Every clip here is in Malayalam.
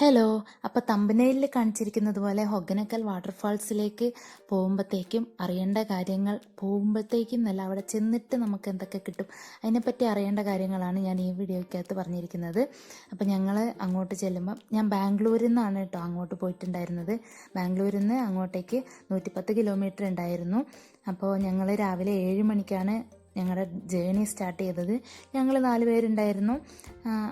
ഹലോ അപ്പോൾ തമ്പനയിൽ കാണിച്ചിരിക്കുന്നത് പോലെ ഹൊഗനക്കൽ വാട്ടർഫാൾസിലേക്ക് പോകുമ്പോഴത്തേക്കും അറിയേണ്ട കാര്യങ്ങൾ പോകുമ്പോഴത്തേക്കും എന്നല്ല അവിടെ ചെന്നിട്ട് നമുക്ക് എന്തൊക്കെ കിട്ടും. അതിനെപ്പറ്റി അറിയേണ്ട കാര്യങ്ങളാണ് ഞാൻ ഈ വീഡിയോയ്ക്കകത്ത് പറഞ്ഞിരിക്കുന്നത്. അപ്പോൾ ഞങ്ങൾ അങ്ങോട്ട് ചെല്ലുമ്പം ഞാൻ ബാംഗ്ലൂരിൽ നിന്നാണ് കേട്ടോ അങ്ങോട്ട് പോയിട്ടുണ്ടായിരുന്നത്. ബാംഗ്ലൂരിൽ നിന്ന് അങ്ങോട്ടേക്ക് നൂറ്റിപ്പത്ത് കിലോമീറ്റർ ഉണ്ടായിരുന്നു. അപ്പോൾ ഞങ്ങൾ രാവിലെ ഏഴ് മണിക്കാണ് ഞങ്ങളുടെ ജേണി സ്റ്റാർട്ട് ചെയ്തത് ഞങ്ങൾ നാല് പേരുണ്ടായിരുന്നു.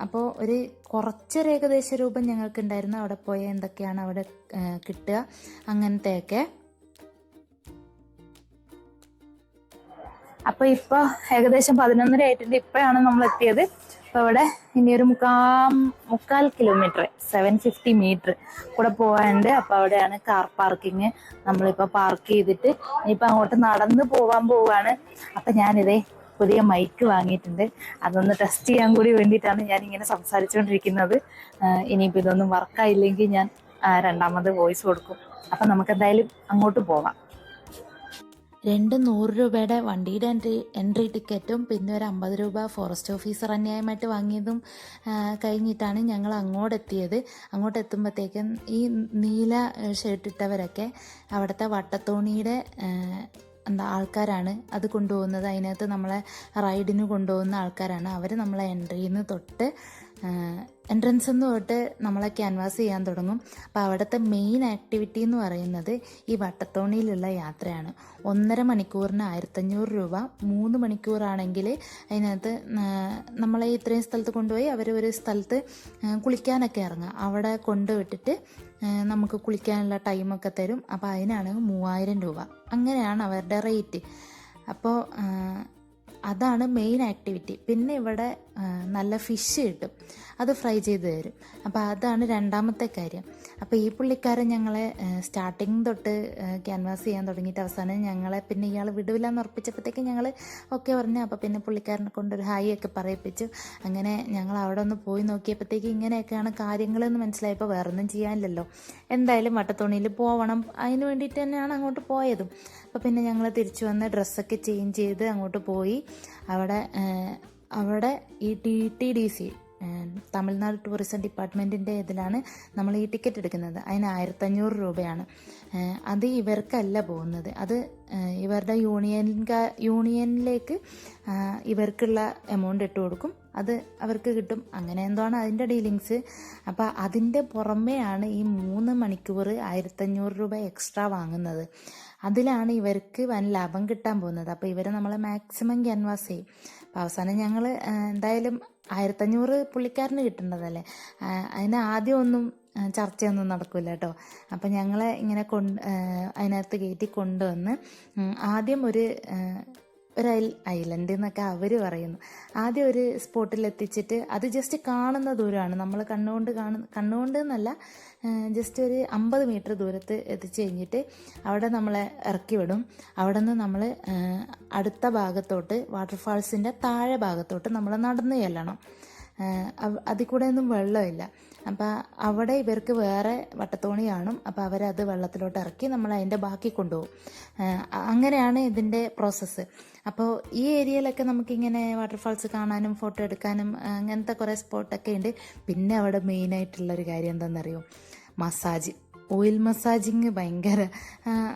അപ്പോൾ ഒരു കുറച്ചൊരു ഏകദേശ രൂപം ഞങ്ങൾക്കുണ്ടായിരുന്നു. അവിടെ പോയ എന്തൊക്കെയാണ് അവിടെ കിട്ടുക അങ്ങനത്തെയൊക്കെ. അപ്പൊ ഇപ്പൊ ഏകദേശം പതിനൊന്നര ആയിട്ടുണ്ട്. ഇപ്പോഴാണ് നമ്മൾ എത്തിയത് അപ്പൊ ഇവിടെ ഇനി ഒരു മുക്കാ മുക്കാൽ കിലോമീറ്റർ സെവൻ ഫിഫ്റ്റി മീറ്റർ കൂടെ പോകാനുണ്ട് അപ്പൊ അവിടെയാണ് കാർ പാർക്കിങ് നമ്മളിപ്പോ പാർക്ക് ചെയ്തിട്ട് ഇനിയിപ്പോ അങ്ങോട്ട് നടന്ന് പോകാൻ പോവാണ്. അപ്പൊ ഞാനിതേ പുതിയ മൈക്ക് വാങ്ങിയിട്ടുണ്ട്. അതൊന്ന് ടെസ്റ്റ് ചെയ്യാൻ കൂടി വേണ്ടിയിട്ടാണ് ഞാൻ ഇങ്ങനെ സംസാരിച്ചുകൊണ്ടിരിക്കുന്നത് ഇനിയിപ്പോൾ ഇനിയിപ്പോ ഇതൊന്നും വർക്കായില്ലെങ്കിൽ ഞാൻ രണ്ടാമത് വോയിസ് കൊടുക്കും. അപ്പൊ നമുക്ക് എന്തായാലും അങ്ങോട്ട് പോവാം. രണ്ട് നൂറ് രൂപയുടെ വണ്ടിയുടെ എൻട്രി എൻട്രി ടിക്കറ്റും പിന്നെ ഒരു അമ്പത് രൂപ ഫോറസ്റ്റ് ഓഫീസർ അന്യായമായിട്ട് വാങ്ങിയതും കഴിഞ്ഞിട്ടാണ് ഞങ്ങൾ അങ്ങോട്ട് എത്തിയത് അങ്ങോട്ട് എത്തുമ്പോഴത്തേക്കും ഈ നീല ഷർട്ടിട്ടവരൊക്കെ അവിടുത്തെ വട്ടത്തോണിയുടെ എന്താ ആൾക്കാരാണ് അത് കൊണ്ടുപോകുന്നത്. അതിനകത്ത് നമ്മളെ റൈഡിന് കൊണ്ടുപോകുന്ന ആൾക്കാരാണ്. അവർ നമ്മളെ എൻട്രിയിൽ നിന്ന് തൊട്ട് എൻട്രൻസ് എന്ന് തൊട്ട് നമ്മളെ ക്യാൻവാസ് ചെയ്യാൻ തുടങ്ങും. അപ്പോൾ അവിടുത്തെ മെയിൻ ആക്ടിവിറ്റി എന്ന് പറയുന്നത് ഈ വട്ടത്തോണിയിലുള്ള യാത്രയാണ്. ഒന്നര മണിക്കൂറിന് ആയിരത്തഞ്ഞൂറ് രൂപ. മൂന്ന് മണിക്കൂറാണെങ്കിൽ അതിനകത്ത് നമ്മളെ ഇത്രയും സ്ഥലത്ത് കൊണ്ടുപോയി അവർ ഒരു സ്ഥലത്ത് കുളിക്കാനൊക്കെ ഇറങ്ങുക. അവിടെ കൊണ്ടുവിട്ടിട്ട് നമുക്ക് കുളിക്കാനുള്ള ടൈമൊക്കെ തരും. അപ്പോൾ അതിനാണ് മൂവായിരം രൂപ. അങ്ങനെയാണ് അവരുടെ റേറ്റ് അപ്പോൾ അതാണ് മെയിൻ ആക്ടിവിറ്റി പിന്നെ ഇവിടെ നല്ല ഫിഷ് കിട്ടും. അത് ഫ്രൈ ചെയ്ത് തരും. അപ്പോൾ അതാണ് രണ്ടാമത്തെ കാര്യം. അപ്പോൾ ഈ പുള്ളിക്കാരൻ ഞങ്ങളെ സ്റ്റാർട്ടിങ് തൊട്ട് ക്യാൻവാസ് ചെയ്യാൻ തുടങ്ങിയിട്ട് അവസാനം ഞങ്ങളെ പിന്നെ ഇയാൾ വിടില്ല എന്ന് ഉറപ്പിച്ചപ്പോഴത്തേക്ക് ഞങ്ങൾ ഓക്കെ പറഞ്ഞു. അപ്പോൾ പിന്നെ പുള്ളിക്കാരനെ കൊണ്ടൊരു ഹായ് ഒക്കെ പറയിപ്പിച്ചു. അങ്ങനെ ഞങ്ങൾ അവിടെ ഒന്ന് പോയി നോക്കിയപ്പോഴത്തേക്ക് ഇങ്ങനെയൊക്കെയാണ് കാര്യങ്ങളെന്ന് മനസ്സിലായപ്പോൾ വേറൊന്നും ചെയ്യാനില്ലല്ലോ. എന്തായാലും വട്ടത്തോണിയിൽ പോവണം. അതിന് വേണ്ടിയിട്ട് തന്നെയാണ് അങ്ങോട്ട് പോയതും. അപ്പോൾ പിന്നെ ഞങ്ങൾ തിരിച്ചു വന്ന് ഡ്രസ്സൊക്കെ ചേഞ്ച് ചെയ്ത് അങ്ങോട്ട് പോയി. അവിടെ അവിടെ ഈ T T D C Tamil Nadu tourism ഡിപ്പാർട്ട്മെന്റിന്റെ ഇതിലാണ് നമ്മൾ ഈ ടിക്കറ്റ് എടുക്കുന്നത്. അതിന് ആയിരത്തഞ്ഞൂറ് രൂപയാണ്. അത് ഇവർക്കല്ല പോകുന്നത്. അത് ഇവരുടെ യൂണിയൻ യൂണിയനിലേക്ക് ഇവർക്കുള്ള എമൗണ്ട് ഇട്ട് കൊടുക്കും. അത് അവർക്ക് കിട്ടും. അങ്ങനെ എന്തോആണ് അതിന്റെ ഡീലിങ്സ്? അപ്പോൾ അതിന്റെ പുറമെയാണ് ഈ മൂന്ന് മണിക്കൂർ ആയിരത്തഞ്ഞൂറ് രൂപ എക്സ്ട്രാ വാങ്ങുന്നത്. അതിലാണ് ഇവർക്ക് വൻ ലാഭം കിട്ടാൻ പോകുന്നത്. അപ്പോൾ ഇവർ നമ്മൾ മാക്സിമം ക്യാൻവാസ് ചെയ്യും. അപ്പോൾ അവസാനം ഞങ്ങൾ എന്തായാലും ആയിരത്തഞ്ഞൂറ് പുള്ളിക്കാരന് കിട്ടേണ്ടതല്ലേ? അതിന് ആദ്യം ഒന്നും ചർച്ചയൊന്നും നടക്കില്ല കേട്ടോ. അപ്പം ഞങ്ങളെ ഇങ്ങനെ കൊണ്ട് അതിനകത്ത് കയറ്റി കൊണ്ടുവന്ന് ആദ്യം ഒരു ഒരു ഐൽ ഐലൻഡ് എന്നൊക്കെ അവർ പറയുന്നു. ആദ്യം ഒരു സ്പോട്ടിലെത്തിച്ചിട്ട് അത് ജസ്റ്റ് കാണുന്ന ദൂരമാണ്. നമ്മൾ കണ്ണുകൊണ്ട് കാണുന്ന കണ്ണുകൊണ്ട് എന്നല്ല ജസ്റ്റ് ഒരു അമ്പത് മീറ്റർ ദൂരത്ത് എത്തിച്ചു കഴിഞ്ഞിട്ട് അവിടെ നമ്മളെ ഇറക്കി വിടും. അവിടെ നിന്ന് നമ്മൾ അടുത്ത ഭാഗത്തോട്ട് വാട്ടർഫാൾസിന്റെ താഴെ ഭാഗത്തോട്ട് നമ്മൾ നടന്നു ചെല്ലണം. അതിൽ കൂടെ ഒന്നും വെള്ളമില്ല. അപ്പോൾ അവിടെ ഇവർക്ക് വേറെ വട്ടത്തോണി കാണും അപ്പോൾ അവരത് വെള്ളത്തിലോട്ട് ഇറക്കി നമ്മൾ അതിന്റെ ബാക്കി കൊണ്ടുപോകും. അങ്ങനെയാണ് ഇതിന്റെ പ്രോസസ്സ് അപ്പോൾ ഈ ഏരിയയിലൊക്കെ നമുക്കിങ്ങനെ വാട്ടർഫാൾസ് കാണാനും ഫോട്ടോ എടുക്കാനും അങ്ങനത്തെ കുറേ സ്പോട്ടൊക്കെ ഉണ്ട്. പിന്നെ അവിടെ മെയിനായിട്ടുള്ളൊരു കാര്യം എന്താണെന്നറിയോ മസാജ്. ഓയിൽ മസാജിങ് ഭയങ്കര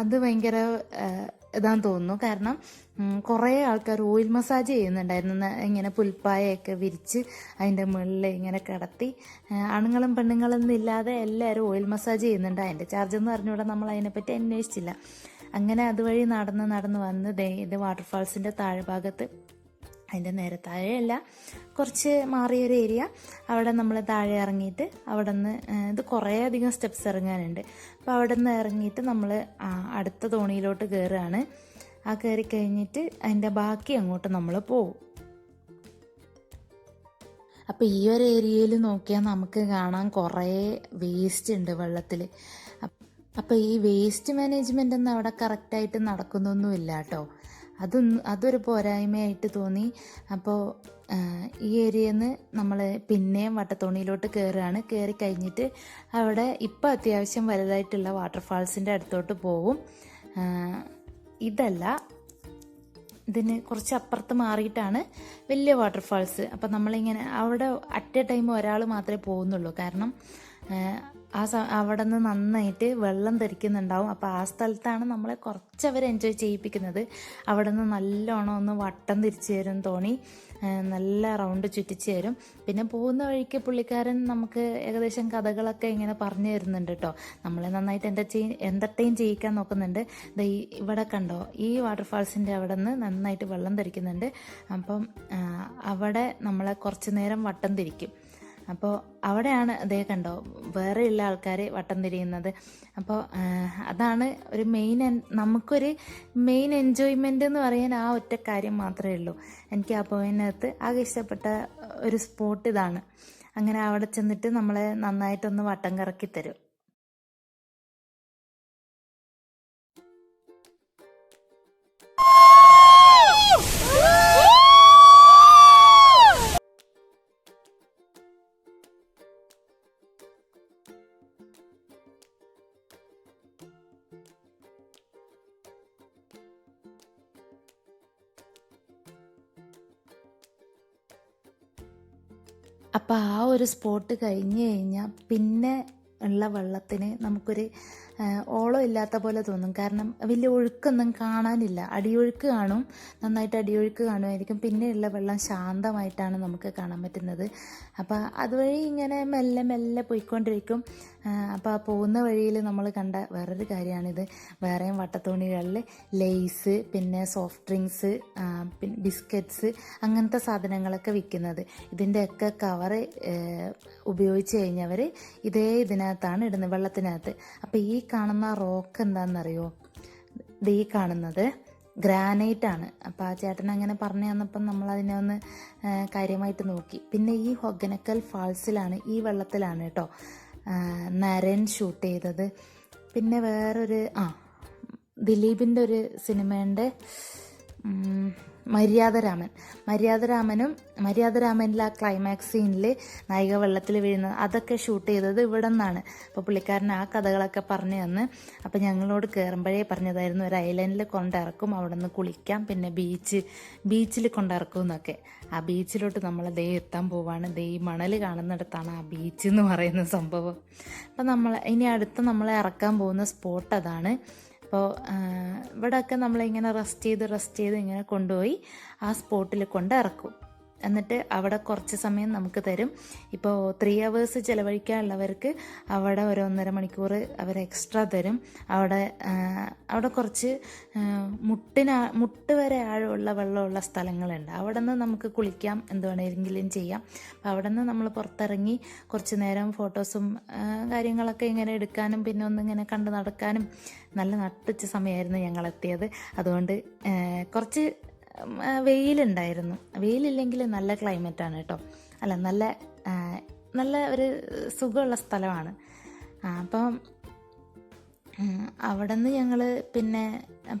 അത് ഭയങ്കര ഇതാന്ന് തോന്നുന്നു. കാരണം കുറേ ആൾക്കാർ ഓയിൽ മസാജ് ചെയ്യുന്നുണ്ടായിരുന്നു. ഇങ്ങനെ പുൽപ്പായൊക്കെ വിരിച്ച് അതിന്റെ മുകളിൽ ഇങ്ങനെ കിടത്തി. ആണുങ്ങളും പെണ്ണുങ്ങളും ഇല്ലാതെ എല്ലാവരും ഓയിൽ മസാജ് ചെയ്യുന്നുണ്ട്. അതിന്റെ ചാർജ് എന്ന് പറഞ്ഞുകൂടെ നമ്മൾ അതിനെപ്പറ്റി അന്വേഷിച്ചില്ല. അങ്ങനെ അതുവഴി നടന്ന് നടന്ന് വന്ന് ഇത് വാട്ടർഫാൾസിന്റെ താഴ്ഭാഗത്ത് അതിന്റെ നേരെ താഴെയല്ല കുറച്ച് മാറിയൊരു ഏരിയ. അവിടെ നമ്മൾ താഴെ ഇറങ്ങിയിട്ട് അവിടെ നിന്ന് ഇത് കുറേ അധികം സ്റ്റെപ്സ് ഇറങ്ങാനുണ്ട്. അപ്പോൾ അവിടെ നിന്ന് ഇറങ്ങിയിട്ട് നമ്മൾ അടുത്ത തോണിയിലോട്ട് കയറുകയാണ്. ആ കയറി കഴിഞ്ഞിട്ട് അതിന്റെ ബാക്കി അങ്ങോട്ട് നമ്മൾ പോവും. അപ്പോൾ ഈ ഒരു ഏരിയയിൽ നോക്കിയാൽ നമുക്ക് കാണാൻ കുറേ വേസ്റ്റ് ഉണ്ട് വെള്ളത്തിൽ. അപ്പോൾ ഈ വേസ്റ്റ് മാനേജ്മെന്റ് ഒന്നും അവിടെ കറക്റ്റായിട്ട് നടക്കുന്നൊന്നുമില്ല കേട്ടോ. അതൊന്നും അതൊരു പോരായ്മയായിട്ട് തോന്നി. അപ്പോൾ ഈ ഏരിയയിൽ നിന്ന് നമ്മൾ പിന്നെയും വട്ടത്തോണിയിലോട്ട് കയറുകയാണ് കയറി കഴിഞ്ഞിട്ട് അവിടെ ഇപ്പോൾ അത്യാവശ്യം വലുതായിട്ടുള്ള വാട്ടർഫാൾസിന്റെ അടുത്തോട്ട് പോവും. ഇതല്ല. ഇതിന് കുറച്ച് അപ്പുറത്ത് മാറിയിട്ടാണ് വലിയ വാട്ടർഫാൾസ്. അപ്പം നമ്മളിങ്ങനെ അവിടെ അറ്റ് എ ടൈം ഒരാൾ മാത്രമേ പോകുന്നുള്ളൂ കാരണം ആ സ അവിടെ നിന്ന് നന്നായിട്ട് വെള്ളം തെറിക്കുന്നുണ്ടാവും. അപ്പോൾ ആ സ്ഥലത്താണ് നമ്മളെ കുറച്ച് അവർ എൻജോയ് ചെയ്യിപ്പിക്കുന്നത്. അവിടെ നിന്ന് നല്ലോണം ഒന്ന് വട്ടം തിരിച്ചു തരും തോണി. നല്ല റൗണ്ട് ചുറ്റിച്ച് തരും. പിന്നെ പോകുന്ന വഴിക്ക് പുള്ളിക്കാരൻ നമുക്ക് ഏകദേശം കഥകളൊക്കെ ഇങ്ങനെ പറഞ്ഞു തരുന്നുണ്ട് കേട്ടോ നമ്മളെ നന്നായിട്ട് എന്റർടൈൻ എന്റർടൈൻ ചെയ്യിക്കാൻ നോക്കുന്നുണ്ട്. ദൈ ഇവിടെ കണ്ടോ? ഈ വാട്ടർഫാൾസിന്റെ അവിടെ നിന്ന് നന്നായിട്ട് വെള്ളം തെറിക്കുന്നുണ്ട്. അപ്പം അവിടെ നമ്മളെ കുറച്ച് നേരം വട്ടം തിരിക്കും. അപ്പോൾ അവിടെയാണ് അതേ കണ്ടോ വേറെയുള്ള ആൾക്കാർ വട്ടം തിരിയുന്നത്. അപ്പോൾ അതാണ് ഒരു മെയിൻ നമുക്കൊരു മെയിൻ എൻജോയ്മെന്റ് എന്ന് പറയാൻ ആ ഒറ്റ കാര്യം മാത്രമേ ഉള്ളൂ. എനിക്ക് ആ പോയിനകത്ത് ആകെ ഇഷ്ടപ്പെട്ട ഒരു സ്പോട്ട് ഇതാണ്. അങ്ങനെ അവിടെ ചെന്നിട്ട് നമ്മളെ നന്നായിട്ടൊന്ന് വട്ടം കറക്കി തരും. അപ്പോൾ ആ ഒരു സ്പോട്ട് കഴിഞ്ഞ് കഴിഞ്ഞാൽ പിന്നെ ഉള്ള വെള്ളത്തിന് നമുക്കൊരു ഓളം ഇല്ലാത്ത പോലെ തോന്നും. കാരണം വലിയ ഒഴുക്കൊന്നും കാണാനില്ല. അടിയൊഴുക്ക് കാണും. നന്നായിട്ട് അടിയൊഴുക്ക് കാണുമായിരിക്കും. പിന്നെയുള്ള വെള്ളം ശാന്തമായിട്ടാണ് നമുക്ക് കാണാൻ പറ്റുന്നത്. അപ്പോൾ അതുവഴി ഇങ്ങനെ മെല്ലെ മെല്ലെ പോയിക്കൊണ്ടിരിക്കും. അപ്പോൾ ആ പോകുന്ന വഴിയിൽ നമ്മൾ കണ്ട വേറൊരു കാര്യമാണിത്. വേറെയും വട്ടത്തോണികളിൽ ലെയ്സ് പിന്നെ സോഫ്റ്റ് ഡ്രിങ്ക്സ് പിന്നെ ബിസ്ക്കറ്റ്സ് അങ്ങനത്തെ സാധനങ്ങളൊക്കെ വിൽക്കുന്നത്. ഇതിന്റെയൊക്കെ കവറ് ഉപയോഗിച്ച് കഴിഞ്ഞവർ ഇതേ ഇതിനകത്താണ് ഇടുന്നത് വെള്ളത്തിനകത്ത്. അപ്പോൾ ഈ കാണുന്ന റോക്ക് എന്താണെന്നറിയോ? ഇത് ഈ കാണുന്നത് ഗ്രാനൈറ്റ് ആണ്. അപ്പോൾ ആ ചേട്ടൻ അങ്ങനെ പറഞ്ഞു തന്നപ്പം നമ്മൾ അതിനെ ഒന്ന് കാര്യമായിട്ട് നോക്കി. പിന്നെ ഈ ഹൊഗനക്കൽ ഫാൾസിലാണ് ഈ വെള്ളത്തിലാണ് കേട്ടോ നരൻ ഷൂട്ട് ചെയ്തത്. പിന്നെ വേറൊരു ആ ദിലീപിന്റെ ഒരു സിനിമേന്റെ മര്യാദരാമൻ. മര്യാദരാമനും മര്യാദരാമനിലെ ആ ക്ലൈമാക്സ് സീനിൽ നായിക വെള്ളത്തിൽ വീഴുന്നത് അതൊക്കെ ഷൂട്ട് ചെയ്തത് ഇവിടെ നിന്നാണ് അപ്പോൾ പുള്ളിക്കാരൻ ആ കഥകളൊക്കെ പറഞ്ഞു തന്ന്. അപ്പോൾ ഞങ്ങളോട് കയറുമ്പോഴേ പറഞ്ഞതായിരുന്നു ഒരു ഐലൻഡിൽ കൊണ്ടിറക്കും അവിടെ നിന്ന് കുളിക്കാം പിന്നെ ബീച്ച് ബീച്ചിൽ കൊണ്ടിറക്കും എന്നൊക്കെ. ആ ബീച്ചിലോട്ട് നമ്മൾ ദേ എത്താൻ പോവാണ്. ദേ ഈ മണൽ കാണുന്നിടത്താണ് ആ ബീച്ച് എന്ന് പറയുന്ന സംഭവം. അപ്പം നമ്മൾ ഇനി അടുത്ത് നമ്മളെ ഇറക്കാൻ പോകുന്ന സ്പോട്ട് അതാണ്. അപ്പോൾ ഇവിടെയൊക്കെ നമ്മളിങ്ങനെ റെസ്റ്റ് ചെയ്ത് റെസ്റ്റ് ചെയ്ത് ഇങ്ങനെ കൊണ്ടുപോയി ആ സ്പോട്ടിൽ കൊണ്ട് ഇറക്കും. എന്നിട്ട് അവിടെ കുറച്ച് സമയം നമുക്ക് തരും. ഇപ്പോൾ ത്രീ അവേഴ്സ് ചിലവഴിക്കാനുള്ളവർക്ക് അവിടെ ഒരു ഒന്നര മണിക്കൂർ അവർ എക്സ്ട്രാ തരും. അവിടെ അവിടെ കുറച്ച് മുട്ടിന മുട്ട് വരെ ആഴമുള്ള വെള്ളമുള്ള സ്ഥലങ്ങളുണ്ട്. അവിടെ നിന്ന് നമുക്ക് കുളിക്കാം എന്ത് വേണമെങ്കിലും ചെയ്യാം. അപ്പോൾ അവിടെ നിന്ന് നമ്മൾ പുറത്തിറങ്ങി കുറച്ച് നേരം ഫോട്ടോസും കാര്യങ്ങളൊക്കെ ഇങ്ങനെ എടുക്കാനും പിന്നെ ഒന്നിങ്ങനെ കണ്ട് നടക്കാനും നല്ല നട്ടുച്ച സമയമായിരുന്നു ഞങ്ങൾ എത്തിയത് അതുകൊണ്ട് കുറച്ച് വെയിലുണ്ടായിരുന്നു. വെയിലില്ലെങ്കിൽ നല്ല ക്ലൈമറ്റാണ് കേട്ടോ അല്ല നല്ല നല്ല ഒരു സുഖമുള്ള സ്ഥലമാണ്. അപ്പം അവിടെ നിന്ന് ഞങ്ങൾ പിന്നെ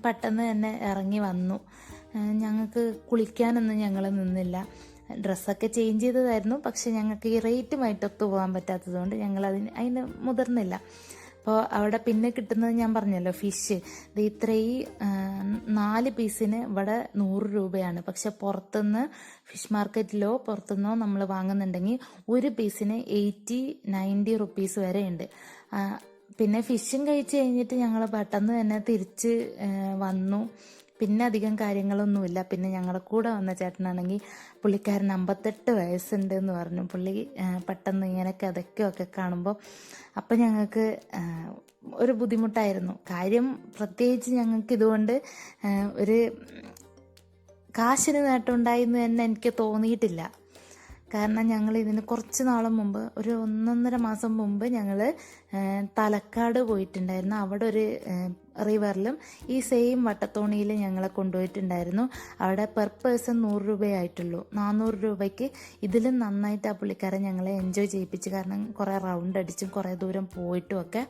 പെട്ടെന്ന് തന്നെ ഇറങ്ങി വന്നു. ഞങ്ങൾക്ക് കുളിക്കാനൊന്നും ഞങ്ങൾ നിന്നില്ല. ഡ്രസ്സൊക്കെ ചേഞ്ച് ചെയ്തതായിരുന്നു. പക്ഷെ ഞങ്ങൾക്ക് ഈ റേറ്റുമായിട്ട് ഒത്തു പോകാൻ പറ്റാത്തതുകൊണ്ട് ഞങ്ങൾ അതിന് അതിന് മുതിർന്നില്ല. അപ്പോൾ അവിടെ പിന്നെ കിട്ടുന്നത് ഞാൻ പറഞ്ഞല്ലോ ഫിഷ് ഇത് ഇത്രയും നാല് പീസിന് ഇവിടെ നൂറ് രൂപയാണ്. പക്ഷെ പുറത്തുനിന്ന് ഫിഷ് മാർക്കറ്റിലോ പുറത്തുനിന്നോ നമ്മൾ വാങ്ങുന്നുണ്ടെങ്കിൽ ഒരു പീസിന് എയ്റ്റി നയന്റി റുപ്പീസ് വരെ ഉണ്ട്. പിന്നെ ഫിഷും കഴിച്ച് കഴിഞ്ഞിട്ട് ഞങ്ങൾ പെട്ടെന്ന് തന്നെ തിരിച്ച് വന്നു. പിന്നെ അധികം കാര്യങ്ങളൊന്നുമില്ല. പിന്നെ ഞങ്ങളുടെ കൂടെ വന്ന ചേട്ടനാണെങ്കിൽ പുള്ളിക്കാരൻ അമ്പത്തെട്ട് വയസ്സുണ്ട് എന്ന് പറഞ്ഞു. പുള്ളി പെട്ടെന്ന് ഇങ്ങനെ കിതയ്ക്കുകയൊക്കെ കാണുമ്പോൾ അപ്പം ഞങ്ങൾക്ക് ഒരു ബുദ്ധിമുട്ടായിരുന്നു. കാര്യം പ്രത്യേകിച്ച് ഞങ്ങൾക്ക് ഇതുകൊണ്ട് ഒരു കാശിന് നേട്ടമുണ്ടായി എന്ന് തന്നെ എനിക്ക് തോന്നിയിട്ടില്ല. കാരണം ഞങ്ങൾ ഇതിന് കുറച്ച് നാളും മുമ്പ് ഒരു ഒന്നൊന്നര മാസം മുമ്പ് ഞങ്ങൾ തലക്കാട് പോയിട്ടുണ്ടായിരുന്നു. അവിടെ ഒരു റിവറിലും ഈ സെയിം വട്ടത്തോണിയിൽ ഞങ്ങളെ കൊണ്ടുപോയിട്ടുണ്ടായിരുന്നു. അവിടെ പെർ പേഴ്സൺ നൂറ് രൂപയായിട്ടുള്ളൂ. നാനൂറ് രൂപയ്ക്ക് ഇതിലും നന്നായിട്ട് ആ പുള്ളിക്കാരൻ ഞങ്ങളെ എൻജോയ് ചെയ്യിപ്പിച്ച് കാരണം കുറേ റൗണ്ട് അടിച്ചും കുറേ ദൂരം പോയിട്ടും ഒക്കെ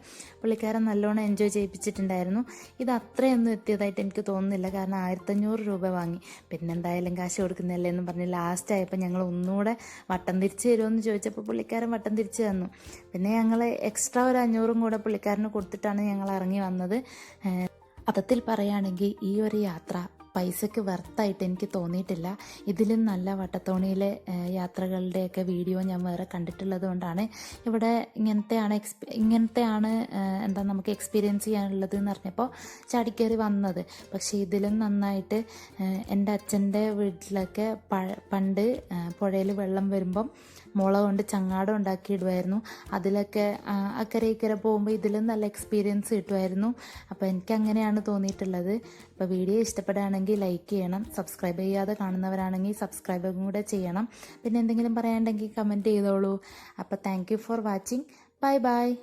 പുള്ളിക്കാരൻ നല്ലോണം എൻജോയ് ചെയ്യിപ്പിച്ചിട്ടുണ്ടായിരുന്നു. ഇത് അത്രയൊന്നും എത്തിയതായിട്ട് എനിക്ക് തോന്നുന്നില്ല. കാരണം ആയിരത്തഞ്ഞൂറ് രൂപ വാങ്ങി. പിന്നെ എന്തായാലും കാശ് കൊടുക്കുന്നില്ലേ എന്ന് പറഞ്ഞ് ലാസ്റ്റ് ആയപ്പോൾ ഞങ്ങൾ ഒന്നുകൂടെ വട്ടം തിരിച്ച് തരുമെന്ന് ചോദിച്ചപ്പോൾ പുള്ളിക്കാരൻ വട്ടം തിരിച്ച് തന്നു. പിന്നെ ഞങ്ങൾ എക്സ്ട്രാ ഒരു അഞ്ഞൂറും കൂടെ പുള്ളിക്കാരന് കൊടുത്തിട്ടാണ് ഞങ്ങൾ ഇറങ്ങി വന്നത്. അർത്ഥത്തിൽ പറയുകയാണെങ്കിൽ ഈ ഒരു യാത്ര പൈസയ്ക്ക് വെർത്തായിട്ട് എനിക്ക് തോന്നിയിട്ടില്ല. ഇതിലും നല്ല വട്ടത്തോണിയിലെ യാത്രകളുടെയൊക്കെ വീഡിയോ ഞാൻ വേറെ കണ്ടിട്ടുള്ളത് കൊണ്ടാണ് ഇവിടെ ഇങ്ങനത്തെയാണ് എക്സ്പി ഇങ്ങനത്തെയാണ് എന്താ നമുക്ക് എക്സ്പീരിയൻസ് ചെയ്യാനുള്ളത് എന്ന് പറഞ്ഞപ്പോൾ ചാടിക്കയറി വന്നത്. പക്ഷേ ഇതിലും നന്നായിട്ട് എന്റെ അച്ഛന്റെ വീട്ടിലൊക്കെ പണ്ട് പുഴയിൽ വെള്ളം വരുമ്പം മുള കൊണ്ട് ചങ്ങാടം ഉണ്ടാക്കിയിടുമായിരുന്നു അതിലൊക്കെ അക്കരെ ഇക്കരെ പോകുമ്പോൾ ഇതിലും നല്ല എക്സ്പീരിയൻസ് കിട്ടുമായിരുന്നു അപ്പോൾ എനിക്ക് അങ്ങനെയാണ് തോന്നിയിട്ടുള്ളത്. അപ്പോൾ വീഡിയോ ഇഷ്ടപ്പെടുകയാണെങ്കിൽ ലൈക്ക് ചെയ്യണം. സബ്സ്ക്രൈബ് ചെയ്യാതെ കാണുന്നവരാണെങ്കിൽ സബ്സ്ക്രൈബും കൂടെ ചെയ്യണം. പിന്നെ എന്തെങ്കിലും പറയാനുണ്ടെങ്കിൽ കമന്റ് ചെയ്തോളൂ. അപ്പോൾ thank for watching bye bye